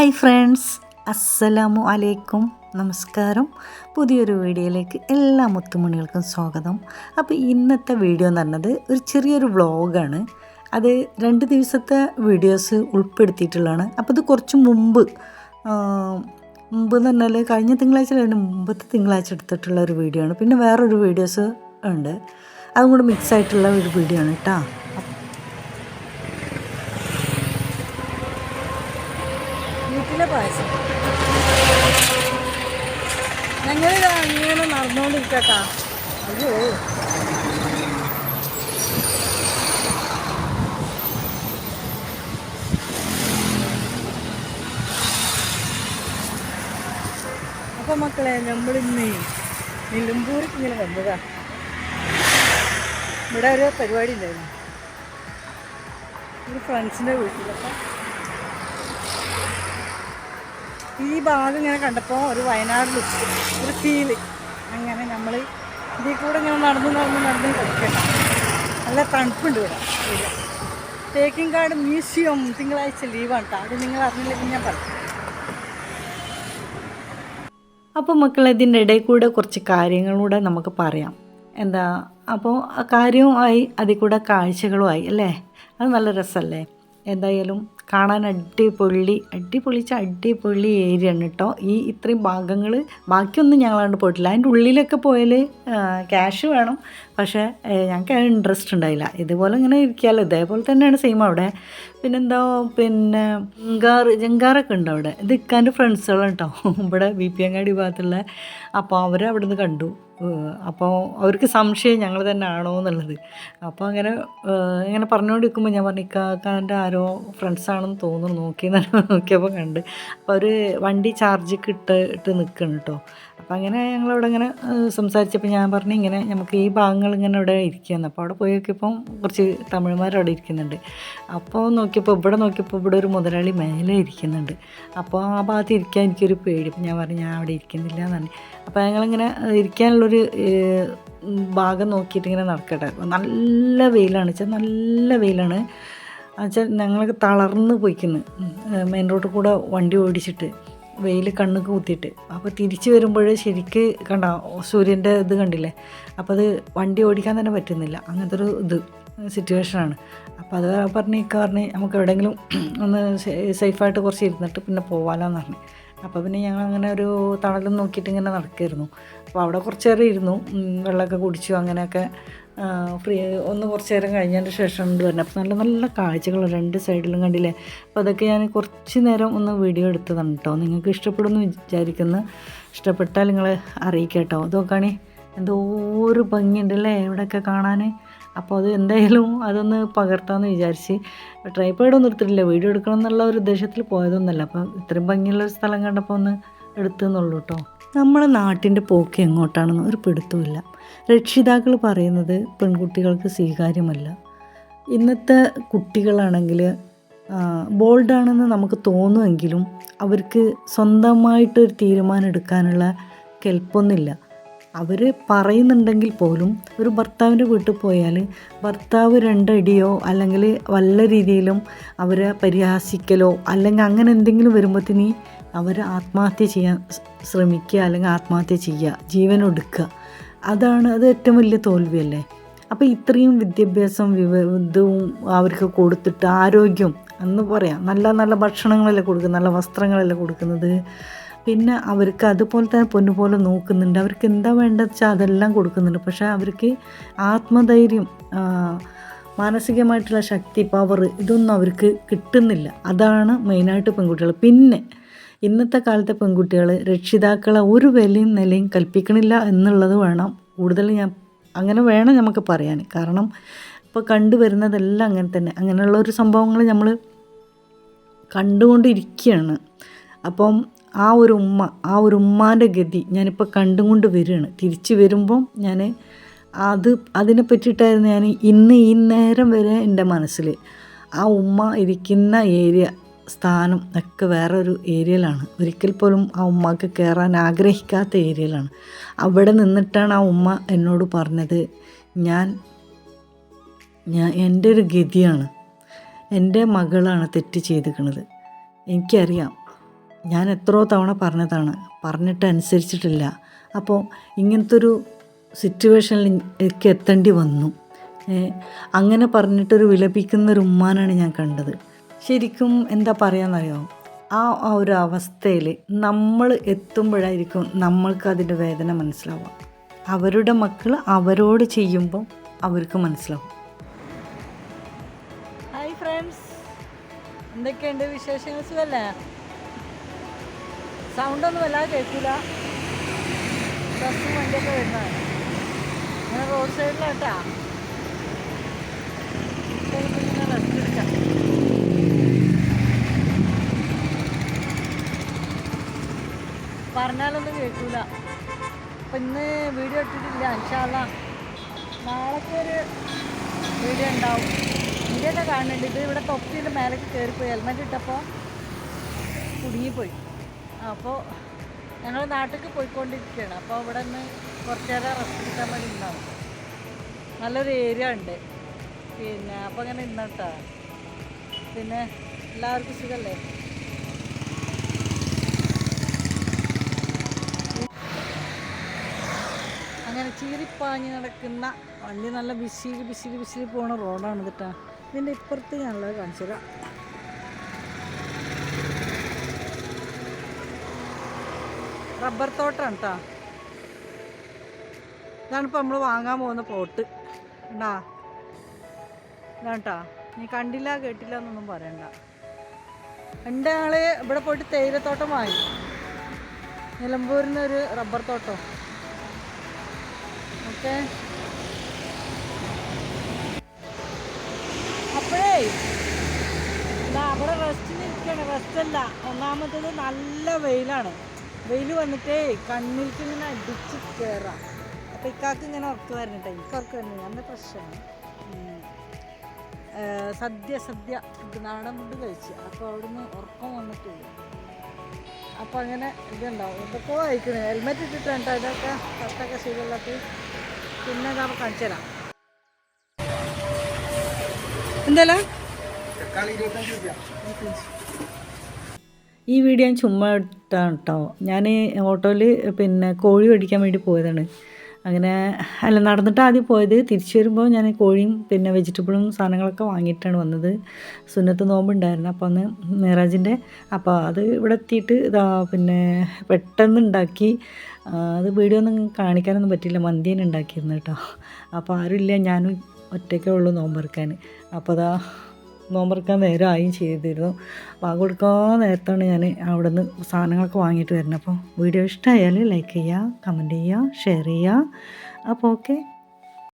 Hi friends അസ്സലാമു അലൈക്കും. നമസ്കാരം. പുതിയൊരു വീഡിയോയിലേക്ക് എല്ലാ മുത്തുമണികൾക്കും സ്വാഗതം. അപ്പോൾ ഇന്നത്തെ വീഡിയോ എന്ന് പറഞ്ഞത് ഒരു ചെറിയൊരു വ്ളോഗാണ്. അത് രണ്ട് ദിവസത്തെ വീഡിയോസ് ഉൾപ്പെടുത്തിയിട്ടുള്ളതാണ്. അപ്പോൾ ഇത് കുറച്ച് മുമ്പ് മുമ്പ് എന്ന് പറഞ്ഞാൽ കഴിഞ്ഞ തിങ്കളാഴ്ച അതിന് മുമ്പത്തെ തിങ്കളാഴ്ച എടുത്തിട്ടുള്ള ഒരു വീഡിയോ ആണ്. പിന്നെ വേറൊരു വീഡിയോസ് ഉണ്ട്. അതും കൂടെ മിക്സ് ആയിട്ടുള്ള ഒരു വീഡിയോ ആണ് കേട്ടോ. ഞങ്ങൾ ഇങ്ങനെ നടന്നുകൊണ്ടിരിക്കട്ടാ അയ്യോ. അപ്പൊ മക്കളെ നമ്മളിന്ന് നിലമ്പൂർക്ക് ഇങ്ങനെ വന്നതാ. ഇവിടെ ഒരു പരിപാടി ഉണ്ടായിരുന്നു. ഒരു ഫ്രണ്ട്സിന്റെ വീട്ടിലൊക്കെ ഈ ഭാഗം ഇങ്ങനെ കണ്ടപ്പോൾ ഒരു വയനാട് ലുക്ക് ഒരു ഫീൽ അങ്ങനെ നമ്മൾ ഇതിൽ കൂടെ ഇങ്ങനെ നടന്ന് നടന്ന് നടന്ന് കളിക്കണം നല്ല തണുപ്പുണ്ട് ഇവിടെ. തേക്കിൻകാട് മ്യൂസിയം തിങ്കളാഴ്ച ലീവാണ് കേട്ടോ അത് നിങ്ങൾ അറിഞ്ഞില്ലെങ്കിൽ ഞാൻ പറഞ്ഞു അപ്പോൾ മക്കൾ ഇതിന്റെ ഇടയിൽ കൂടെ കുറച്ച് കാര്യങ്ങളൂടെ നമുക്ക് പറയാം. എന്താ? അപ്പോൾ ആ കാര്യവും ആയി അതിൽ കൂടെ കാഴ്ചകളുമായി അല്ലേ? അത് നല്ല രസമല്ലേ? എന്തായാലും കാണാൻ അടിപൊളി അടിപൊളിച്ച അടിപൊളി ഏരിയ ആണ് കേട്ടോ ഈ ഇത്രയും ഭാഗങ്ങൾ ബാക്കിയൊന്നും ഞങ്ങളാണ്ട് പോയിട്ടില്ല. അതിന്റെ ഉള്ളിലൊക്കെ പോയാൽ ക്യാഷ് വേണം. പക്ഷേ ഞങ്ങൾക്ക് അതിന് ഇൻട്രസ്റ്റ് ഉണ്ടായില്ല. ഇതുപോലെ ഇങ്ങനെ ഇരിക്കാമല്ലോ ഇതേപോലെ തന്നെയാണ് സെയിം അവിടെ. പിന്നെന്താ പിന്നെ ജങ്കാർ ജങ്കാറൊക്കെ ഉണ്ട് അവിടെ? ഇത് ഇക്കാന്റെ ഫ്രണ്ട്സുകളാണ് കേട്ടോ ഇവിടെ ബി പി അങ്ങാടി ഭാഗത്തുള്ള. അപ്പോൾ അവരെ അവിടെ നിന്ന് കണ്ടു. അപ്പോൾ അവർക്ക് സംശയം ഞങ്ങൾ തന്നെ ആണോ എന്നുള്ളത്. അപ്പോൾ അങ്ങനെ ഇങ്ങനെ പറഞ്ഞുകൊണ്ട് നിൽക്കുമ്പോൾ ഞാൻ പറഞ്ഞു ഇക്കാക്കാന്റെ ആരോ ഫ്രണ്ട്സാണെന്ന് തോന്നുന്നു നോക്കി നോക്കിയപ്പോൾ കണ്ട്. അപ്പോൾ അവർ വണ്ടി ചാർജ് ഇട്ട് ഇട്ട് നിൽക്കണം കേട്ടോ അപ്പോൾ അങ്ങനെ ഞങ്ങളവിടെ ഇങ്ങനെ സംസാരിച്ചപ്പോൾ ഞാൻ പറഞ്ഞു ഇങ്ങനെ നമുക്ക് ഈ ഭാഗങ്ങൾ ഇങ്ങനെ ഇവിടെ ഇരിക്കുകയെന്ന് അപ്പോൾ അവിടെ പോയി നോക്കിയപ്പോൾ കുറച്ച് തമിഴ്മാരവിടെ ഇരിക്കുന്നുണ്ട്. അപ്പോൾ നോക്കിയപ്പോൾ ഇവിടെ നോക്കിയപ്പോൾ ഇവിടെ ഒരു മുതലാളി മേലെ ഇരിക്കുന്നുണ്ട്. അപ്പോൾ ആ ഭാഗത്ത് ഇരിക്കാൻ എനിക്കൊരു പേടി. ഞാൻ പറഞ്ഞു ഞാൻ അവിടെ ഇരിക്കുന്നില്ല എന്നാണ് അപ്പോൾ ഞങ്ങളിങ്ങനെ ഇരിക്കാനുള്ളൊരു ഭാഗം നോക്കിയിട്ട് ഇങ്ങനെ നടക്കട്ടെ. നല്ല വെയിലാണ് വെച്ചാൽ നല്ല വെയിലാണ്. വെച്ചാൽ ഞങ്ങളൊക്കെ തളർന്ന് പോയിക്കുന്നു. മെയിൻ റോഡിൽ കൂടെ വണ്ടി ഓടിച്ചിട്ട്. വെയിൽ കണ്ണ് കൂത്തിയിട്ട്. അപ്പോൾ തിരിച്ച് വരുമ്പോൾ ശരിക്ക് കണ്ട സൂര്യന്റെ ഇത് കണ്ടില്ലേ? അപ്പോൾ അത് വണ്ടി ഓടിക്കാൻ തന്നെ പറ്റുന്നില്ല. അങ്ങനത്തെ ഒരു ഇത് സിറ്റുവേഷനാണ്. അപ്പോൾ അത് പറഞ്ഞ് ഇക്ക പറഞ്ഞ് നമുക്ക് എവിടെയെങ്കിലും ഒന്ന് സേഫായിട്ട് കുറച്ച് ഇരുന്നിട്ട് പിന്നെ പോവാലോന്ന് പറഞ്ഞു. അപ്പോൾ പിന്നെ ഞങ്ങൾ അങ്ങനെ ഒരു തണലും നോക്കിയിട്ട് ഇങ്ങനെ നടക്കുമായിരുന്നു അപ്പോൾ അവിടെ കുറച്ച് നേരം ഇരുന്നു. വെള്ളമൊക്കെ കുടിച്ചു അങ്ങനെയൊക്കെ ഫ്രീ ഒന്ന് കുറച്ച് നേരം കഴിഞ്ഞതിന്റെ ശേഷം ഉണ്ട് വരുന്നത് അപ്പോൾ നല്ല നല്ല കാഴ്ചകൾ രണ്ട് സൈഡിലും കണ്ടില്ലേ? അപ്പോൾ അതൊക്കെ ഞാൻ കുറച്ച് നേരം ഒന്ന് വീഡിയോ എടുത്തതാണ് കേട്ടോ. നിങ്ങൾക്ക് ഇഷ്ടപ്പെടുമെന്ന് വിചാരിക്കുന്നു. ഇഷ്ടപ്പെട്ടാൽ നിങ്ങൾ അറിയിക്കാം കേട്ടോ. അത് നോക്കുകയാണെ എന്തോ ഒരു ഭംഗിയുണ്ടല്ലേ ഇവിടെയൊക്കെ കാണാൻ? അപ്പോൾ അത് എന്തായാലും അതൊന്ന് പകർത്താമെന്ന് വിചാരിച്ച്. ട്രൈപ്പോയിഡൊന്നും എടുത്തിട്ടില്ല. വീഡിയോ എടുക്കണം എന്നുള്ള ഒരു ഉദ്ദേശത്തിൽ പോയതൊന്നുമല്ല. അപ്പോൾ ഇത്രയും ഭംഗിയുള്ള ഒരു സ്ഥലം കണ്ടപ്പോൾ ഒന്ന് എടുത്തെന്നുള്ളൂ കേട്ടോ. നമ്മുടെ നാട്ടിന്റെ പോക്ക് എങ്ങോട്ടാണെന്ന് ഒരു പിടുത്തമില്ല രക്ഷിതാക്കൾ പറയുന്നത് പെൺകുട്ടികൾക്ക് സ്വീകാര്യമല്ല. ഇന്നത്തെ കുട്ടികളാണെങ്കിൽ ബോൾഡാണെന്ന് നമുക്ക് തോന്നുമെങ്കിലും അവർക്ക് സ്വന്തമായിട്ടൊരു തീരുമാനം എടുക്കാനുള്ള കെൽപ്പൊന്നുമില്ല. അവർ പറയുന്നുണ്ടെങ്കിൽ പോലും ഒരു ഭർത്താവിന്റെ വീട്ടിൽ പോയാൽ ഭർത്താവ് രണ്ടടിയോ അല്ലെങ്കിൽ വല്ല രീതിയിലും അവരെ പരിഹാസിക്കലോ അല്ലെങ്കിൽ അങ്ങനെ എന്തെങ്കിലും വരുമ്പോഴത്തേന് അവർ ആത്മഹത്യ ചെയ്യാൻ ശ്രമിക്കുക അല്ലെങ്കിൽ ആത്മഹത്യ ചെയ്യുക ജീവൻ ഒടുക്കുക. അതാണ് അത് ഏറ്റവും വലിയ തോൽവിയല്ലേ? അപ്പോൾ ഇത്രയും വിദ്യാഭ്യാസം വിവ ഇതും അവർക്ക് കൊടുത്തിട്ട് ആരോഗ്യം എന്ന് പറയാം. നല്ല നല്ല ഭക്ഷണങ്ങളല്ലേ കൊടുക്കുന്നത് നല്ല വസ്ത്രങ്ങളല്ലേ കൊടുക്കുന്നത്. പിന്നെ അവർക്ക് അതുപോലെ തന്നെ പൊന്നുപോലെ നോക്കുന്നുണ്ട്. അവർക്ക് എന്താ വേണ്ടത് വെച്ചാൽ അതെല്ലാം കൊടുക്കുന്നുണ്ട്. പക്ഷേ അവർക്ക് ആത്മധൈര്യം മാനസികമായിട്ടുള്ള ശക്തി പവർ ഇതൊന്നും അവർക്ക് കിട്ടുന്നില്ല. അതാണ് മെയിനായിട്ട് പെൺകുട്ടികൾ. പിന്നെ ഇന്നത്തെ കാലത്തെ പെൺകുട്ടികൾ രക്ഷിതാക്കളെ ഒരു വിലയും നിലയും കൽപ്പിക്കണില്ല എന്നുള്ളത് വേണം. കൂടുതൽ ഞാൻ അങ്ങനെ വേണം നമുക്ക് പറയാൻ കാരണം ഇപ്പോൾ കണ്ടുവരുന്നതെല്ലാം അങ്ങനെ തന്നെ. അങ്ങനെയുള്ള ഒരു സംഭവങ്ങൾ നമ്മൾ കണ്ടുകൊണ്ടിരിക്കുകയാണ് അപ്പം ആ ഒരു ഉമ്മ ആ ഒരു ഉമ്മാന്റെ ഗതി ഞാനിപ്പോൾ കണ്ടുകൊണ്ട് വരികയാണ്. തിരിച്ചു വരുമ്പം ഞാൻ അത് അതിനെ പറ്റിയിട്ടായിരുന്നു ഞാൻ ഇന്ന് ഈ നേരം വരെ എന്റെ മനസ്സിൽ ആ ഉമ്മ ഇരിക്കുന്ന ഏരിയ സ്ഥാനം ഒക്കെ വേറൊരു ഏരിയയിലാണ്. ഒരിക്കൽ പോലും ആ ഉമ്മക്ക് കയറാൻ ആഗ്രഹിക്കാത്ത ഏരിയയിലാണ്. അവിടെ നിന്നിട്ടാണ് ആ ഉമ്മ എന്നോട് പറഞ്ഞത് ഞാൻ ഞാൻ എന്റെ ഒരു ഗതിയാണ്. എന്റെ മകളാണ് തെറ്റ് ചെയ്തിരിക്കുന്നത്. എനിക്കറിയാം. ഞാൻ എത്രയോ തവണ പറഞ്ഞതാണ്. പറഞ്ഞിട്ട് അനുസരിച്ചിട്ടില്ല. അപ്പോൾ ഇങ്ങനത്തെ ഒരു സിറ്റുവേഷനിൽ എനിക്ക് എത്തേണ്ടി വന്നു. അങ്ങനെ പറഞ്ഞിട്ടൊരു വിലപിക്കുന്ന ഒരു ഉമ്മാനാണ് ഞാൻ കണ്ടത്. ശരിക്കും എന്താ പറയാന്നറിയോ? ആ ആ ഒരു അവസ്ഥയിൽ നമ്മൾ എത്തുമ്പോഴായിരിക്കും നമ്മൾക്ക് അതിന്റെ വേദന മനസ്സിലാവുക. അവരുടെ മക്കൾ അവരോട് ചെയ്യുമ്പോൾ അവർക്ക് മനസ്സിലാവും. Hi friends. എന്തൊക്കെയുണ്ട് വിശേഷങ്ങൾ? സുഖല്ലേ? സൗണ്ടൊന്നും വല്ലാതെ കേൾക്കില്ല ബസ്സും വണ്ടിയൊക്കെ വരുന്നതാണ് ഞാൻ റോഡ് സൈഡിലാട്ടാ റെസ്റ്റ് പറഞ്ഞാലൊന്നും കേൾക്കൂല. അപ്പം ഇന്ന് വീഡിയോ ഇട്ടിട്ടില്ല അൻഷാല്ല നാളത്തെ ഒരു വീഡിയോ ഉണ്ടാവും. ഇതൊക്കെ കാണുന്നുണ്ട്. ഇത് ഇവിടെ തൊപ്പിന്റെ മേലേക്ക് കയറിപ്പോയി ഹെൽമെറ്റ് ഇട്ടപ്പോൾ കുടുങ്ങിപ്പോയി. അപ്പോൾ ഞങ്ങൾ നാട്ടിലേക്ക് പോയിക്കൊണ്ടിരിക്കുകയാണ്. അപ്പോൾ ഇവിടെ നിന്ന് കുറച്ച് നേരം റെസ്റ്റ് എടുക്കാൻ വേണ്ടി ഉണ്ടാവും നല്ലൊരു ഏരിയ ഉണ്ട്. പിന്നെ അപ്പോൾ അങ്ങനെ ഇന്നോട്ടാ പിന്നെ എല്ലാവർക്കും സുഖമല്ലേ ചീറിപ്പാഞ്ഞ് നടക്കുന്ന വണ്ടി നല്ല ബിസിയിൽ ബിസിയിൽ ബിസിയിൽ പോണ റോഡാണ് കേട്ടോ ഇതിന്റെ ഇപ്പുറത്ത് ഞാനുള്ളത് കാണിച്ചു തരാം റബ്ബർ തോട്ടാണ് കേട്ടോ ഇതാണ് ഇപ്പം നമ്മൾ വാങ്ങാൻ പോകുന്ന പോട്ട്. ഉണ്ടാ ഇതാണ് കേട്ടോ നീ കണ്ടില്ല കേട്ടില്ല എന്നൊന്നും പറയണ്ട. എന്റെ ആൾ ഇവിടെ പോയിട്ട് തേയിലത്തോട്ടം വാങ്ങി. നിലമ്പൂരിൽ നിന്നൊരു റബ്ബർ തോട്ടം. ഓക്കെ അപ്പോഴേ എന്താ അവിടെ റെസ്റ്റിന് ഇരിക്കണം. റെസ്റ്റല്ല ഒന്നാമത്തത് നല്ല വെയിലാണ്. വെയിൽ വന്നിട്ടേ കണ്ണിലേക്ക് ഇങ്ങനെ അടിച്ച് കയറാം അപ്പം ഇക്കാക്ക് ഇങ്ങനെ ഉറക്ക് വരണട്ടെ എനിക്ക് ഉറക്കു വരുന്നില്ല നല്ല പ്രശ്നമാണ് സദ്യ സദ്യ. നാടൻ ഫുഡ് കഴിച്ച്. അപ്പോൾ അവിടുന്ന് ഉറക്കം വന്നിട്ടില്ല അപ്പോൾ അങ്ങനെ ഇതുണ്ടാവും. എന്തൊക്കെയോ അയക്കണേ ഹെൽമെറ്റ് ഇട്ടിട്ടുണ്ട്. അതൊക്കെ കറക്റ്റൊക്കെ ശരിയല്ലാത്ത പിന്നെ നമുക്ക് കാണിച്ചു ഈ വീഡിയോ ഞാൻ ചുമ്മാ ഇട്ടാണ് കേട്ടോ ഞാൻ ഓട്ടോയിൽ പിന്നെ കോഴി മേടിക്കാൻ വേണ്ടി പോയതാണ്. അങ്ങനെ അല്ല നടന്നിട്ട് ആദ്യം പോയത് തിരിച്ചു വരുമ്പോൾ ഞാൻ കോഴിയും പിന്നെ വെജിറ്റബിളും സാധനങ്ങളൊക്കെ വാങ്ങിയിട്ടാണ് വന്നത്. സുന്നത്ത് നോമ്പുണ്ടായിരുന്നു. അപ്പോൾ അന്ന് മെഹറാജിന്റെ അപ്പോൾ അത് ഇവിടെ എത്തിയിട്ട് പിന്നെ പെട്ടെന്ന് ഉണ്ടാക്കി അത് വീഡിയോ ഒന്നും കാണിക്കാനൊന്നും പറ്റില്ല. മന്തിയാണ് ഉണ്ടാക്കിയിരുന്നു കേട്ടോ. അപ്പോൾ ആരുമില്ല. ഞാനും ഒറ്റയ്ക്കേ ഉള്ളൂ നോമ്പെറുക്കാൻ. അപ്പോൾ അതാ നോമ്പെറുക്കാൻ നേരം ആയും ചെയ്തിരുന്നു. ബാഗ് കൊടുക്കാൻ നേരത്താണ് ഞാൻ അവിടെ നിന്ന് സാധനങ്ങളൊക്കെ വാങ്ങിയിട്ട് വരുന്നത്. അപ്പോൾ വീഡിയോ ഇഷ്ടമായാൽ ലൈക്ക് ചെയ്യുക കമന്റ് ചെയ്യുക ഷെയർ ചെയ്യുക. അപ്പോൾ ഓക്കെ